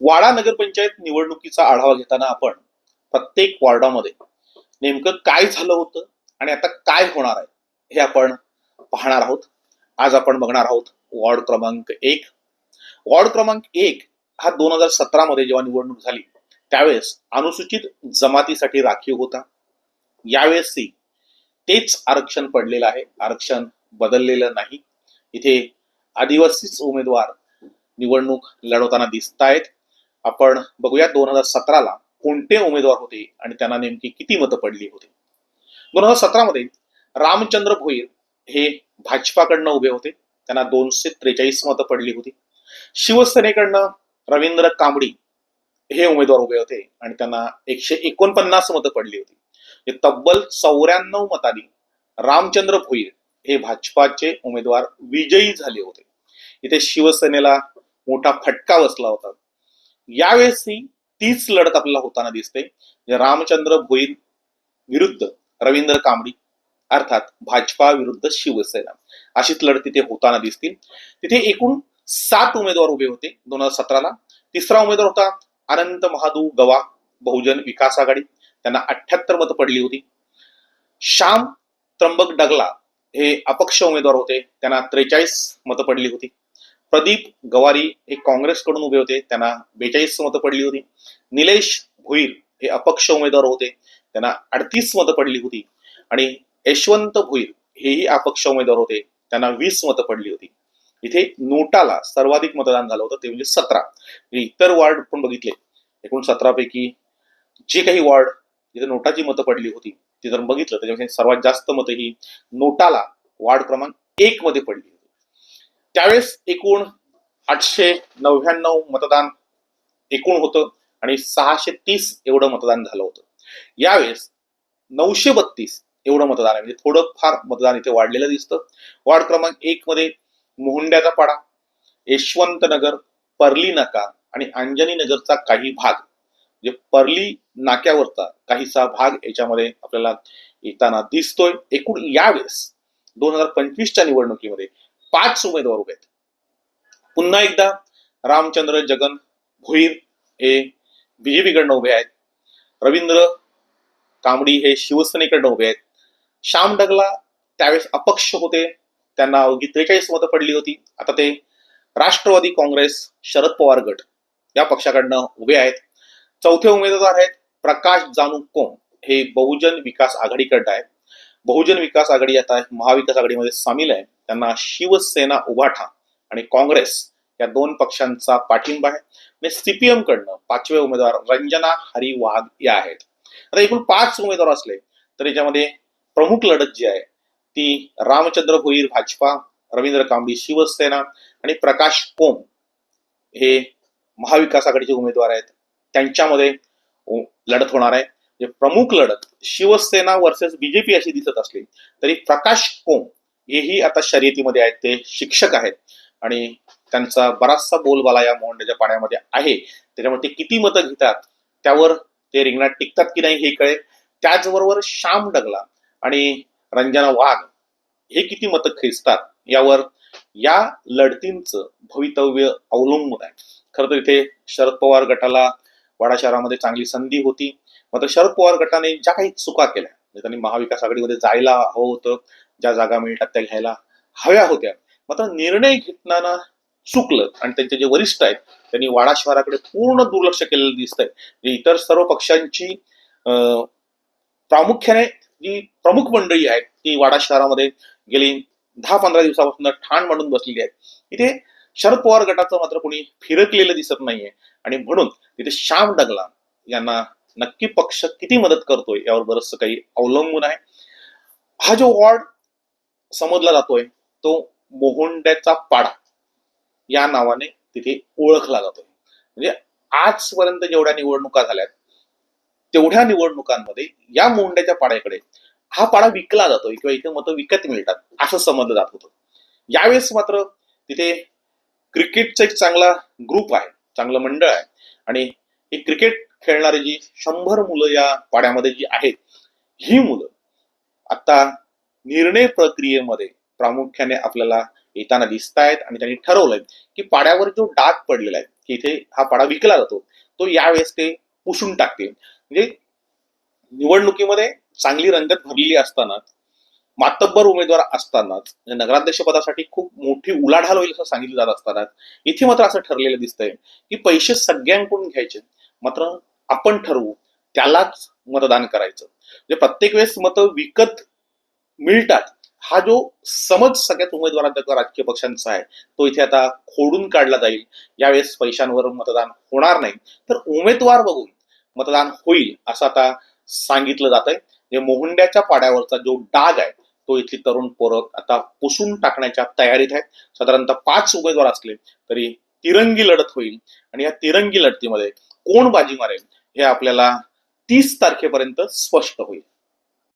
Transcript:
वाडा नगरपंचायत निवडणुकीचा आढावा घेताना आपण प्रत्येक वॉर्डामध्ये नेमकं काय झालं होतं आणि आता काय होणार आहे हे आपण पाहणार आहोत. आज आपण बघणार आहोत वॉर्ड क्रमांक एक. वॉर्ड क्रमांक एक हा दोन हजार सतरा मध्ये जेव्हा निवडणूक झाली त्यावेळेस अनुसूचित जमातीसाठी राखीव होता. यावेळेसही तेच आरक्षण पडलेलं आहे. आरक्षण बदललेलं नाही. इथे आदिवासीच उमेदवार निवडणूक लढवताना दिसत आहेत आपण बघूया दोन हजार सतराला कोणते उमेदवार होते आणि त्यांना नेमकी किती मतं पडली होती. दोन हजार सतरामध्ये रामचंद्र भोईर हे भाजपाकडनं उभे होते. त्यांना दोनशे त्रेचाळीस मतं पडली होती. शिवसेनेकडनं रवींद्र कांबडी हे उमेदवार उभे होते आणि त्यांना एकशे एकोणपन्नास मतं पडली होती. म्हणजे तब्बल चौऱ्याण्णव मतांनी रामचंद्र भोईर हे भाजपाचे उमेदवार विजयी झाले होते. इथे शिवसेनेला मोठा फटका बसला होता. यावेळेसही तीच लढत आपल्याला होताना दिसते. रामचंद्र भोईर विरुद्ध रवींद्र कांबडी अर्थात भाजपा विरुद्ध शिवसेना अशीच लढत तिथे होताना दिसतील. तिथे एकूण सात उमेदवार उभे होते दोन हजार सतराला. तिसरा उमेदवार होता अनंत महादू गवा बहुजन विकास आघाडी. त्यांना अठ्याहत्तर मतं पडली होती. श्याम त्र्यंबक डगला हे अपक्ष उमेदवार होते. त्यांना त्रेचाळीस मतं पडली होती. प्रदीप गवारी हे काँग्रेसकडून उभे होते. त्यांना बेचाळीस मतं पडली होती. निलेश भोईर हे अपक्ष उमेदवार होते. त्यांना अडतीस मतं पडली होती. आणि यशवंत भोईर हेही अपक्ष उमेदवार होते. त्यांना वीस मतं पडली होती. इथे नोटाला सर्वाधिक मतदान झालं होतं. ते म्हणजे सतरा. इतर वार्ड पण बघितले. एकूण सतरापैकी जे काही वार्ड जिथे नोटाची मतं पडली होती ती जर बघितलं त्याच्यामध्ये सर्वात जास्त मतं ही नोटाला वार्ड क्रमांक एक मध्ये पडली होती. त्यावेळेस एकूण आठशे नव्याण्णव मतदान एकूण होतं आणि सहाशे तीस एवढं मतदान झालं होतं. यावेळेस नऊशे बत्तीस एवढं मतदान आहे. म्हणजे थोडं फार मतदान इथे वाढलेलं दिसतं. वार्ड क्रमांक एक मध्ये मोहंड्याचा पाडा यशवंत नगर पर्ली नाका आणि अंजनी नगरचा काही भाग. म्हणजे पर्ली नाक्यावरचा काहीसा भाग याच्यामध्ये आपल्याला येताना दिसतोय. एकूण यावेळेस दोन हजार पंचवीसच्या निवडणुकीमध्ये पाच उमेदवार उभे आहेत. पुन्हा एकदा रामचंद्र जगन भोईर हे बीजेपीकडनं उभे आहेत. रवींद्र कांबडी हे शिवसेनेकडनं उभे आहेत. श्याम डगला त्यावेळेस अपक्ष होते. त्यांना अवघी त्रेचाळीस मतं पडली होती. आता ते राष्ट्रवादी काँग्रेस शरद पवार गट या पक्षाकडनं उभे आहेत. चौथे उमेदवार आहेत प्रकाश जानू कोम हे बहुजन विकास आघाडीकडनं आहेत. बहुजन विकास आघाडी आता महाविकास आघाडीमध्ये सामील आहे. त्यांना शिवसेना उभाठा आणि काँग्रेस या दोन पक्षांचा पाठिंबा आहे. आणि सीपीएम कडनं पाचवे उमेदवार रंजना हरी या आहेत. आता एकूण पाच उमेदवार असले तर याच्यामध्ये प्रमुख लढत जी आहे ती रामचंद्र भोईर भाजपा रवींद्र कांबळी शिवसेना आणि प्रकाश कोम हे महाविकास आघाडीचे उमेदवार आहेत. त्यांच्यामध्ये लढत होणार आहे. प्रमुख लढत शिवसेना वर्सेस बीजेपी अशी दिसत असली तरी प्रकाश कोम हेही आता शर्यतीमध्ये आहेत ते शिक्षक आहेत. आणि त्यांचा बराचसा बोलबाला या मोहंड्याच्या पाण्यामध्ये आहे. त्याच्यामुळे ते किती मतं घेतात त्यावर ते रिंगणात टिकतात की नाही हे कळेल. त्याचबरोबर श्याम डगला आणि रंजना वाघ हे किती मतं खेचतात यावर या लढतींचं भवितव्य अवलंबून आहे. खरं तर इथे शरद पवार गटाला वाडा शहरामध्ये चांगली संधी होती. मात्र शरद पवार गटाने ज्या काही चुका केल्या म्हणजे त्यांनी महाविकास आघाडीमध्ये जायला हवं होतं ज्या जागा मिळतात त्या घ्यायला हव्या होत्या मात्र निर्णय घेताना चुकलं आणि त्यांचे जे वरिष्ठ आहेत त्यांनी वाडा शहराकडे पूर्ण दुर्लक्ष केलेलं दिसतंय. आहे इतर सर्व पक्षांची प्रामुख्याने जी प्रमुख मंडळी आहेत ती वाडा शहरामध्ये गेली दहा पंधरा दिवसापासून ठाण मांडून बसलेली आहेत. इथे शरद पवार गटाचं मात्र कोणी फिरकलेलं दिसत नाहीये. आणि म्हणून तिथे श्याम डगला यांना नक्की पक्ष किती मदत करतोय यावर बरंचसं काही अवलंबून आहे. हा जो वॉर्ड समजला जातोय तो मोहोंड्याचा पाडा या नावाने तिथे ओळखला जातोय. म्हणजे आजपर्यंत जेवढ्या निवडणुका झाल्यात तेवढ्या निवडणुकांमध्ये या मोंड्याच्या पाड्याकडे हा पाडा विकला जातोय किंवा इथे मतं विकत मिळतात असं समजलं जात होतं. यावेळेस मात्र तिथे क्रिकेटचा एक चांगला ग्रुप आहे चांगलं मंडळ आहे. आणि हे क्रिकेट खेळणारी जी शंभर मुलं या पाड्यामध्ये जी आहेत ही मुलं आता निर्णय प्रक्रियेमध्ये प्रामुख्याने आपल्याला येताना दिसत आहेत आणि त्यांनी ठरवलंय की पाड्यावर जो डाग पडलेला आहे की इथे हा पाडा विकला जातो तो यावेळेस ते पुसून टाकतील. म्हणजे निवडणुकीमध्ये चांगली रंगत भरलेली असतानाच मातब्बर उमेदवार असतानाच म्हणजे नगराध्यक्ष पदासाठी खूप मोठी उलाढाल होईल असं सांगितलं जात असताना इथे मात्र असं ठरलेलं दिसतंय की पैसे सगळ्यांकडून घ्यायचे. मात्र आपण ठरवू त्यालाच मतदान करायचं. म्हणजे प्रत्येक वेळेस मतं विकत मिळतात. हा जो समज सगळ्यात उमेदवारांचा किंवा राजकीय पक्षांचा आहे तो इथे आता खोडून काढला जाईल. यावेळेस पैशांवर मतदान होणार नाही. तर उमेदवार बघून मतदान होईल असं आता सांगितलं जात आहे म्हणजे मोहुंड्याच्या पाड्यावरचा जो डाग आहे तो इथली तरुण पोरं आता पुसून टाकण्याच्या तयारीत आहेत. साधारणतः पाच उमेदवार असले तरी तिरंगी लढत होईल. आणि या तिरंगी लढतीमध्ये कोण बाजी मारेल? हे आपल्याला तीस तारखेपर्यंत स्पष्ट होईल.